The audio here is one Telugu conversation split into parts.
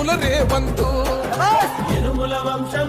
ఎరుముల రేవంతు. ఎరుముల వంశం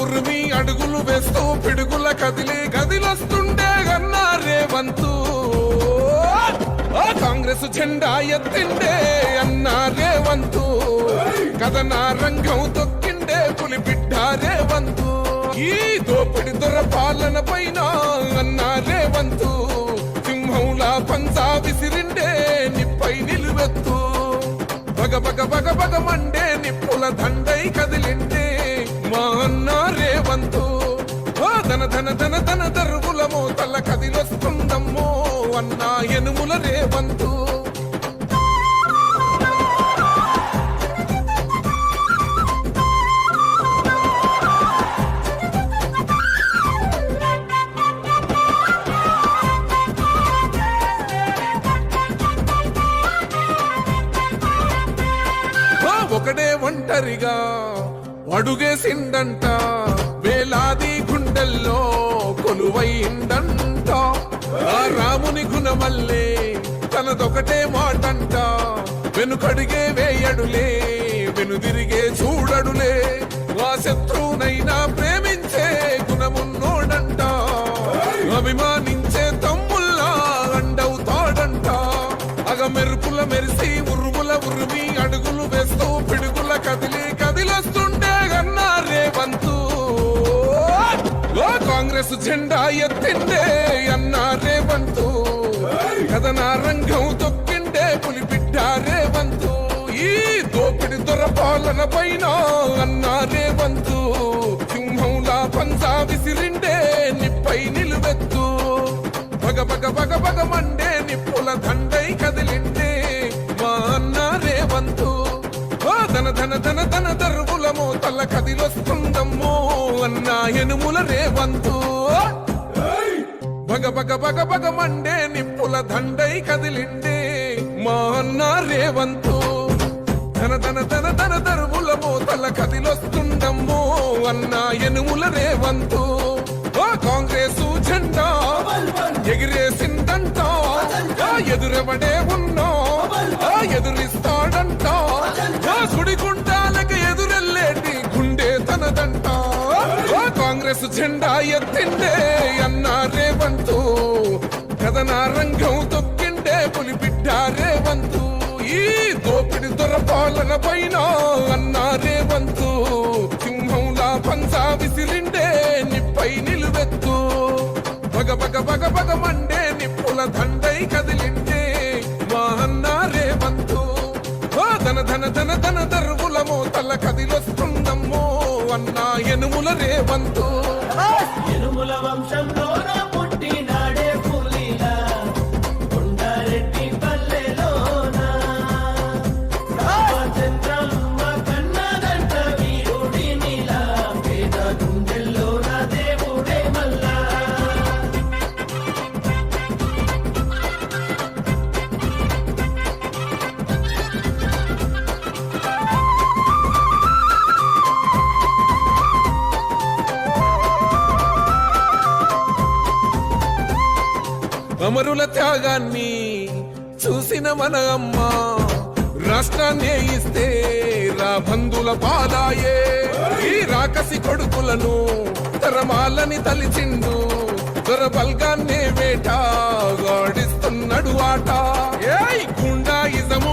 ఉరిమి అడుగులు వేస్తూ పిడుగుల కదిలి గదిలొస్తుండే గన్నా రేవంతు. కాంగ్రెస్ జెండా ఎత్తిండే అన్నా రేవంతు. కథన రంగం తొక్కిండే పులి బిడ్డ రేవంతు. ఈ దోపిడి దొర పాలన పైన అన్నా రేవంతు. సింహంలా పంచా విసిరిండే నిప్పై నిలువెత్తు. బగ బగ బగ బగ మండే నిప్పుల దండై కదిలిండే ధన ధన ధన ధన దరువుల మోతల కదిలొస్తుందమ్మో అన్నా ఎనుముల రేవంతు. ఒకడే ఒంటరిగా అడుగేసిండంట వెనుకడిగే వేయడులే వెనుదిరిగే చూడడులే. ఆ శత్రువునైనా ప్రేమించే గుణమున్నోడంట. అభిమానించే తమ్ముల్లా అండవుతాడంట అగ మెరుపుల మెరిసి ఉరుముల ఉరిమి అడుగులు వేస్తూ పిడుగుల కదిలి కదిలొస్తుండే గన్నా రేవంతు. కాంగ్రెస్ జెండా ఎత్తిండే అన్నా రేవంతు. కథనా రంగం తొక్క పాలన పైన అన్నా రేవంతు సింహంలా పంజా విసిరిండే నిప్పై నిలువెత్తు. బగ బగ బగ బగ మండే నిప్పుల దండై కదిలిండే మా అన్న రేవంతు ఓ ధన ధన ధన ధన దరువుల మోతల కదిలొస్తుందమ్మో అన్న ఎనుముల రేవంతు బగ బగ బగ బగ మండే నిప్పుల దండై కదిలిండే మా అన్న రేవంతు ధన ధన ధన ధన దరువుల మోతల కదిలొస్తుండమ్మో అన్న ఎనుముల రేవంతు. కాంగ్రెస్ జెండా ఎగిరేసిందంట. ఎదురెవడే ఉన్నా? ఎదురిస్తాడంట. ఆ సుడిగుండాలకి ఎదురెల్లేటి గుండె తనదంట. కాంగ్రెస్ జెండా ఎత్తిండే అన్న రేవంతు. కథన రంగం తొక్కిండే దోపిడి పాలన పైన అన్నారే వంతు. సింహంలా పంచా విసిరిండే నిప్పై నిలువెత్తు. బగ బగ బగ బగ మండే నిప్పుల దండై కదిలిండే మా అన్నారే వంతు. ధన ధన ధన ధన దర్వులమో తల కదిలొస్తుందమ్మో అన్న ఎనుముల రేవంతు ఎనుముల వంశంలో వీరుల త్యాగాన్ని చూసిన మన అమ్మ రాష్ట్రాన్నే ఇస్తే రా బంధుల పాదాయే. ఈ రాకసి కొడుకులను తరమాలని తలిచిండు దొర బల్గాన్నే వేట గాడిస్తున్నాడు ఆట. ఏయ్ గుండాయిజము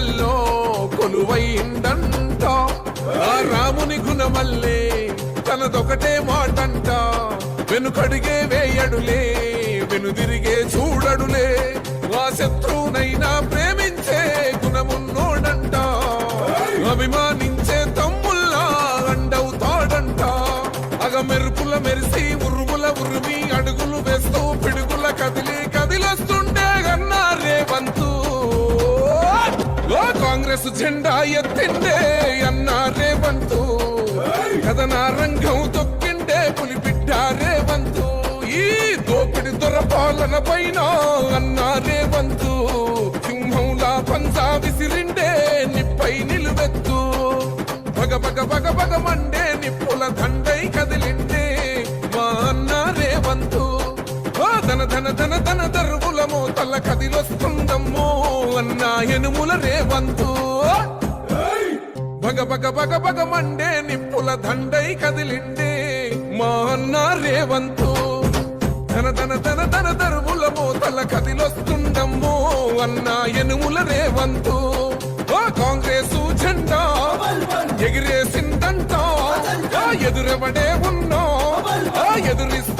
గుండెల్లో కొలువైందంట. ఆ రాముని గుణమల్లే తనదొకటే మాటంట. వెనుకడిగే వేయడులే వెనుదిరిగే చూడడులే. ఆ శత్రువునైనా ప్రేమించే గుణమున్నోడంట. అభిమానించే తమ్ముల్లా అండవుతాడంట. అగ మెరుపుల మెరిసి ఉరుముల ఉరిమి అడుగులు కాంగ్రెస్ జెండా ఎత్తిండే అన్నా రేవంతు కథన రంగం తొక్కిండే పులి రేవంతు ఈ దోపిడి దొరపాలన పైన అన్నా రేవంతు సింహంలా పంజా విసిరిండే నిప్పై నిలువెత్తు. బగ బగ బగ బగ మండే నిప్పుల దండై కదిలిండే మా అన్న రేవంతు ధన ధన ధన ధన ధర మోతల కదిలొస్తుందమ్మో అన్న ఎనుముల రేవంతు. బగ బగ బగ బగ మండే నిప్పుల దండై కదిలిండే మా అన్న రేవంతు. ధన ధన ధన ధన దరువుల మోతల కదిలొస్తుందమ్మో అన్న ఎనుముల రేవంతు. ఓ కాంగ్రెస్ జెండా ఎగిరేసిందంట ఎదురెవడే ఉన్నా ఎదురిస్తా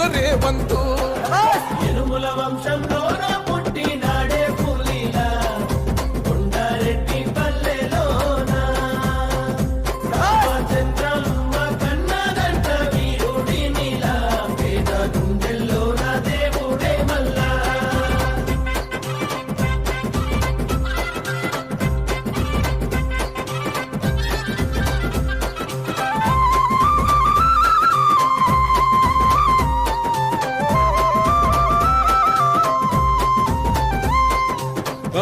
ఎనుముల రేవంతు. ఇరుముల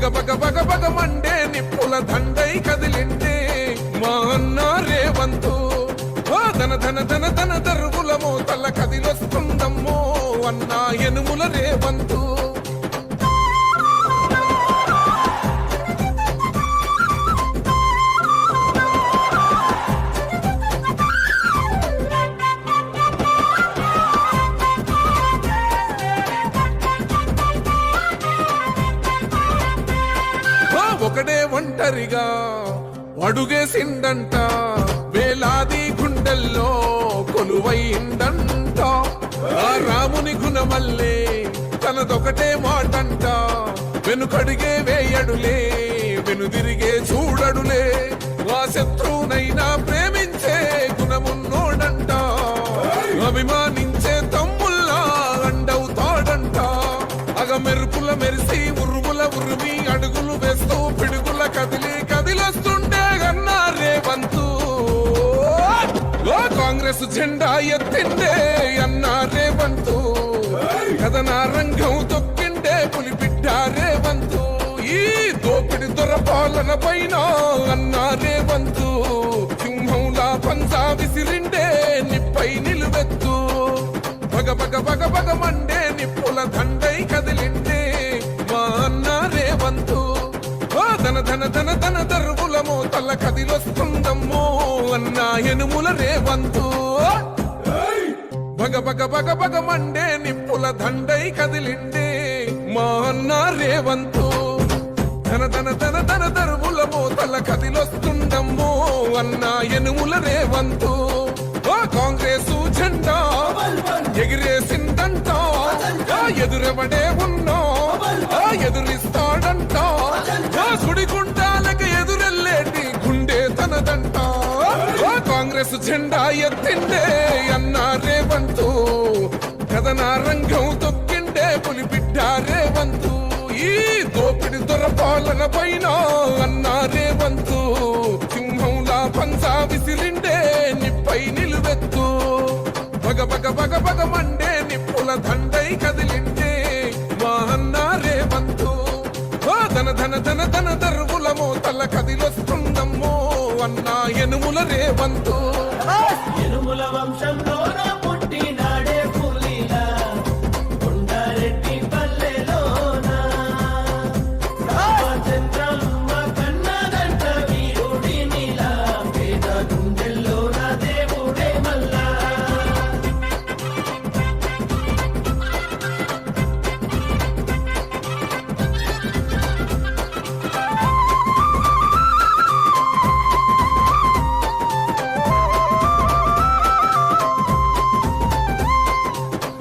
పగ పగ పగ పగ మండే నిప్పుల దండై కదిలింటే మా అన్న రేవంతు ధన ధన ధన ధన దరువుల మోతల కదిలొస్తుందమ్మో అన్న ఎనుముల రేవంతు. ఒకడే ఒంటరిగా అడుగేసిండంట వేలాది గుండెల్లో కొలువైందంట ఆ రాముని గుణమల్లే తనదొకటే మాటంట. వెనుకడిగే వేయడులే వెనుదిరిగే చూడడులే. ఆ శత్రువునైనా ప్రేమి మెరుపుల మెరిసి ఉరుముల ఉరిమి అడుగులు వేస్తూ పిడుగుల కదిలి కదిలొస్తుంటే గన్నా రేవంతు. కాంగ్రెస్ జెండా ఎత్తిండే అన్నా రేవంతు. కథన రంగం తొక్కిండే పులి బిడ్డ రేవంతు. ఈ దోపిడి దొర పాలన పైన అన్నా రేవంతు. సింహంలా పంజా విసిరిండే నిప్పై నిలువెత్తు. బగ బగ బగ బగ మండే ధన ధన ధన ధన దరువుల కదిలొస్తుందమ్మో అన్న ఎనుముల రేవంతు. భగ భగ భగ భగ మండే నిప్పుల దండై కదిలిండే మా అన్న రేవంతు. ధన ధన ధన ధన దరువుల మోతల కదిలొస్తుందమ్మో అన్న ఎనుముల రేవంతు. కాంగ్రెస్ జెండా ఎగిరేసిందంట. ఎదురెవడే ఉన్నా? ఎదురిస్తాడంటా. ఆ ఎదురెళ్ళేటి గుండె తనదంట. కాంగ్రెస్ జెండా ఎత్తిండే అన్న రేవంతు. కథన రంగం తొక్కిండే పులి బిడ్డ రేవంతు. ఈ దోపిడి దొరపాలన పైన అన్న రేవంతు. సింహంలా పంచా విసిరిండే నిప్పై నిలువెత్తు. బగ బగ బగ బగ మండే నిప్పుల దండై కదిలిండే. ధన ధన ధన ధన దరువుల మోతల కదిలొస్తుందమ్మో అన్న ఎనుముల రేవంతో. ఎనుముల వంశంలో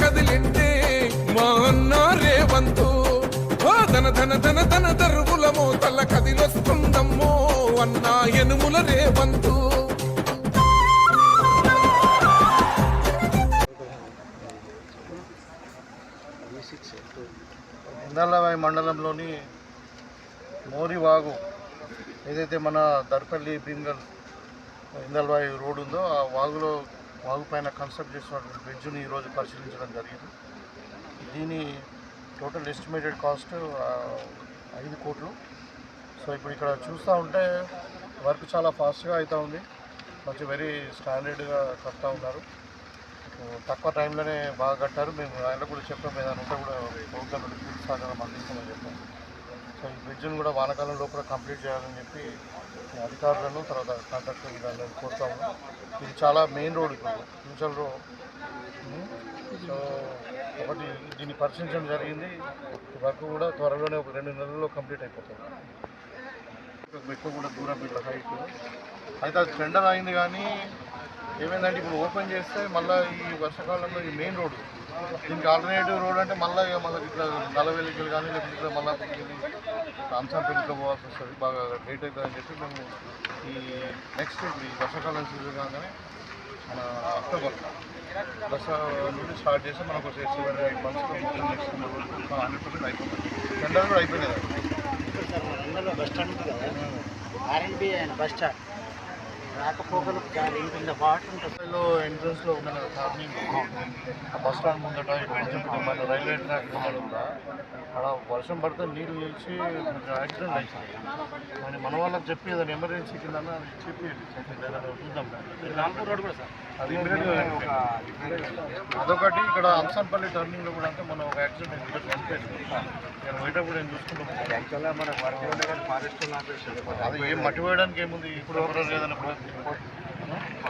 కదిలింటే మా అన్న రేవంతు. ధన ధన ధన ధన దరువుల తల కదిలొస్తుందమ్మో అన్నా ఎనుముల రేవంతు. ఇందలవాయి మండలంలోని మోరివాగు ఏదైతే మన దర్పల్లి భీమ్గల్ ఇందల్వాయి రోడ్ ఉందో ఆ వాగులో వాగు పైన కన్స్ట్రక్ట్ చేసినటువంటి బ్రిడ్జ్ని ఈరోజు పరిశీలించడం జరిగింది. దీని టోటల్ ఎస్టిమేటెడ్ కాస్ట్ ఐదు కోట్లు. సో ఇప్పుడు ఇక్కడ చూస్తూ ఉంటే వర్క్ చాలా ఫాస్ట్గా అవుతూ ఉంది. మంచి వెరీ స్టాండర్డ్గా కడతా ఉన్నారు. తక్కువ టైంలోనే బాగా కట్టారు. మేము ఆయన కూడా చెప్పాం ఏదైనా ఉంటే కూడా ప్రభుత్వం నుండి సహకారం అందిస్తామని చెప్పాము సో ఈ బ్రిడ్జ్ని కూడా వానాకాలం లోపల కంప్లీట్ చేయాలని చెప్పి అధికారులను తర్వాత కాంట్రాక్టర్ వీళ్ళని కోరుతాము ఇది చాలా మెయిన్ రోడ్ ఇప్పుడు ఫ్యూచర్ రోడ్. సో ఒకటి దీన్ని పరిశీలించడం జరిగింది. వర్క్ కూడా త్వరలోనే ఒక రెండు నెలల్లో కంప్లీట్ అయిపోతుంది. ఎక్కువ కూడా దూరం ఇట్లా హైట్. అయితే అది టెండర్ అయింది కానీ ఏమైందంటే ఇప్పుడు ఓపెన్ చేస్తే మళ్ళీ ఈ వర్షాకాలంలో ఈ మెయిన్ రోడ్డు. దీనికి ఆల్టర్నేటివ్ రోడ్ అంటే మళ్ళీ మళ్ళీ ఇట్లా నలవెల్లికలు కానీ లేకపోతే ఇట్లా మళ్ళీ అంశాంపల్లిలో పోవాల్సి వస్తుంది. బాగా లేట్ అవుతుందని చెప్పి మేము ఈ నెక్స్ట్ ఇప్పుడు ఈ వర్షాకాలం సీజన్ కాగానే మన అక్టోబర్ దసరా నుండి స్టార్ట్ చేస్తే మనకు seven eight months next hundred percent అయిపోతుంది. టెండర్ కూడా అయిపోయినాయి sir bus stand bus stand. రాకపోకలు వాటర్ ఉంటుంది లో ఉన్న టర్నింగ్ ఆ బస్ స్టాండ్ ముందట వెళ్తుంటుంది మన రైల్వే ట్రాక్ ఉందా? అక్కడ వర్షం పడితే నీళ్ళు నిలిచి కొంచెం యాక్సిడెంట్ అవుతుంది మరి మన వాళ్ళకి చెప్పి ఏదైనా ఎమర్జెన్సీ కింద చెప్పి చూద్దాం. రాంపూర్ రోడ్ కూడా సార్? అదొకటి. ఇక్కడ అంసన్పల్లి టర్నింగ్లో కూడా అంటే మనం ఒక యాక్సిడెంట్ నేను పోయేటప్పుడు నేను చూసుకుంటాం యాక్చువల్గా వర్క్ ఫారెస్ట్ అది ఏం మట్టి వేయడానికి ఏముంది? ఇప్పుడు ఎవరో లేదన్నప్పుడు.